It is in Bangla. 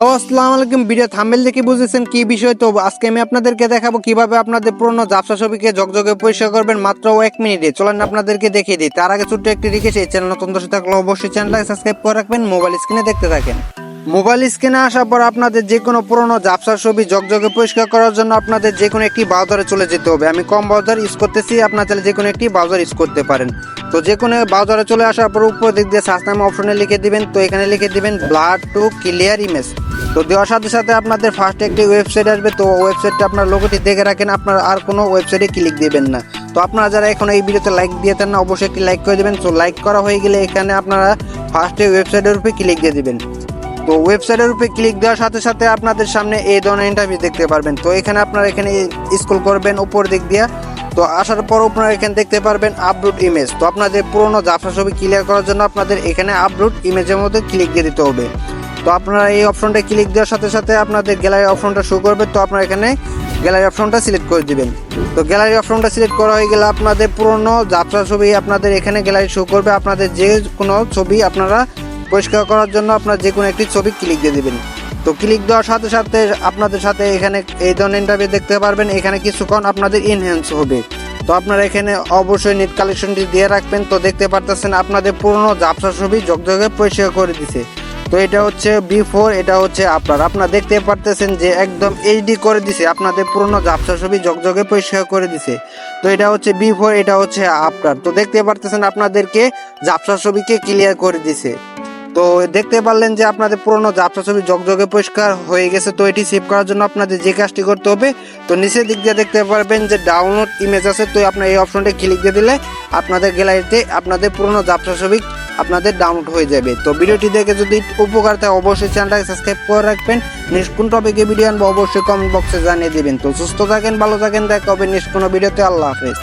আসসালামু আলাইকুম, ভিডিও থাম্বেল দেখে বুঝেছেন কি বিষয়? তো আজকে আমি আপনাদেরকে দেখাবো কীভাবে আপনাদের পুরনো জাপসা ছবিকে জগজগে পরিষ্কার করবেন মাত্র এক মিনিটে। চলেন আপনাদেরকে দেখিয়ে দিই। তার আগে ছোট্ট একটি রিকোয়েস্ট চ্যানেল নতুন দর্শক থাকলে অবশ্যই চ্যানেলটাকে সাবস্ক্রাইব করে রাখবেন, মোবাইল স্ক্রিনে দেখতে থাকেন। মোবাইল স্ক্রিনে আসার পর আপনাদের যে কোনো পুরনো জাপসা ছবি জগজগে পরিষ্কার করার জন্য আপনাদের যে কোনো একটি ব্রাউজারে চলে যেতে হবে। আমি কম ব্রাউজার ইউজ করতেছি, আপনার চাইলে যে কোনো একটি ব্রাউজার ইউজ করতে পারেন। তো যে কোনো ব্রাউজারে চলে আসার পর উপর দিক দিয়ে সার্চ নামে অপশনে লিখে দিবেন। তো এখানে লিখে দিবেন ব্লাড টু ক্লিয়ার ইমেজ তো দেওয়ার সাথে সাথে আপনাদের ফার্স্ট একটি ওয়েবসাইট আসবে। তো ওয়েবসাইটটা আপনার লোগোটি দেখে রাখেন। আপনার আর কোনো ওয়েবসাইটে ক্লিক দিবেন না। তো আপনারা যারা এখন এই ভিডিওতে লাইক দিয়েছেন না, অবশ্যই একটি লাইক করে দেবেন। তো লাইক করা হয়ে গেলে এখানে আপনারা ফার্স্টে ওয়েবসাইটের উপরে ক্লিক দিয়ে দিবেন। তো ওয়েবসাইটের উপরে ক্লিক দেওয়ার সাথে সাথে আপনাদের সামনে এই ধরনের ইন্টারভিউ দেখতে পারবেন। তো এখানে আপনারা এখানে স্কুল করবেন উপর দিক দিয়ে। তো আসার পর আপনারা এখানে দেখতে পারবেন আপলোড ইমেজ তো আপনাদের পুরোনো জাফা ছবি ক্লিয়ার করার জন্য আপনাদের এখানে আপলোড ইমেজের মধ্যে ক্লিক দিয়ে দিতে হবে। তো আপনারা এই অপশনটা ক্লিক দেওয়ার সাথে সাথে আপনাদের গ্যালারি অপশনটা শো করবে। তো আপনারা এখানে গ্যালারি অপশনটা সিলেক্ট করে দিবেন। তো গ্যালারি অপশনটা সিলেক্ট করা হয়ে গেলে আপনাদের পুরনো যাত্রা ছবি আপনাদের এখানে গ্যালারি শো করবে। আপনাদের যে কোনো ছবি আপনারা পরিষ্কার করার জন্য আপনার যে কোনো একটি ছবি ক্লিক দিয়ে দিবেন। তো ক্লিক দেওয়ার সাথে সাথে আপনাদের সাথে এখানে এই ধরনের ইন্টারভিউ দেখতে পারবেন। এখানে কিছুক্ষণ আপনাদের ইনহ্যান্স হবে। তো আপনারা এখানে অবশ্যই নেট কালেকশনটি দিয়ে রাখবেন। তো দেখতে পারতেছেন আপনাদের পুরনো জাপসা ছবি জগজগে পরিষ্কার করে দিছে। তো এটা হচ্ছে বিফোর এটা হচ্ছে আপনার আপনারা দেখতে পারতেছেন যে একদম এইচডি করে দিছে। আপনাদের পুরনো জাপসা ছবি জগজগে পরিষ্কার করে দিছে। তো এটা হচ্ছে বিফোর এটা হচ্ছে আপনার তো দেখতে পারতেছেন আপনাদেরকে জাপসা ছবিকে ক্লিয়ার করে দিছে। তো দেখতে পারলেন যে আপনাদের পুরনো জাপসা ছবি জগজগে পরিষ্কার হয়ে গেছে, তো এটি সেভ করার জন্য আপনাদের যে কাজটি করতে হবে, তো নিচের দিক দিয়ে দেখতে পারবেন যে ডাউনলোড ইমেজ আছে, তো আপনার এই অপশনটা ক্লিক দিয়ে দিলে আপনাদের গ্যালারিতে আপনাদের পুরনো জাপসা ছবি আপনাদের ডাউনলোড হয়ে যাবে। তো ভিডিওটি দেখে যদি উপকার থাকে, অবশ্যই চ্যানেলটাকে সাবস্ক্রাইব করে রাখবেন। নেক্সট কোন টপিকে ভিডিও আনব, অবশ্যই কমেন্ট বক্সে জানিয়ে দেবেন। তো সুস্থ থাকেন, ভালো থাকেন, দেখা হবে নেক্সট কোনো ভিডিওতে আল্লাহ হাফেজ।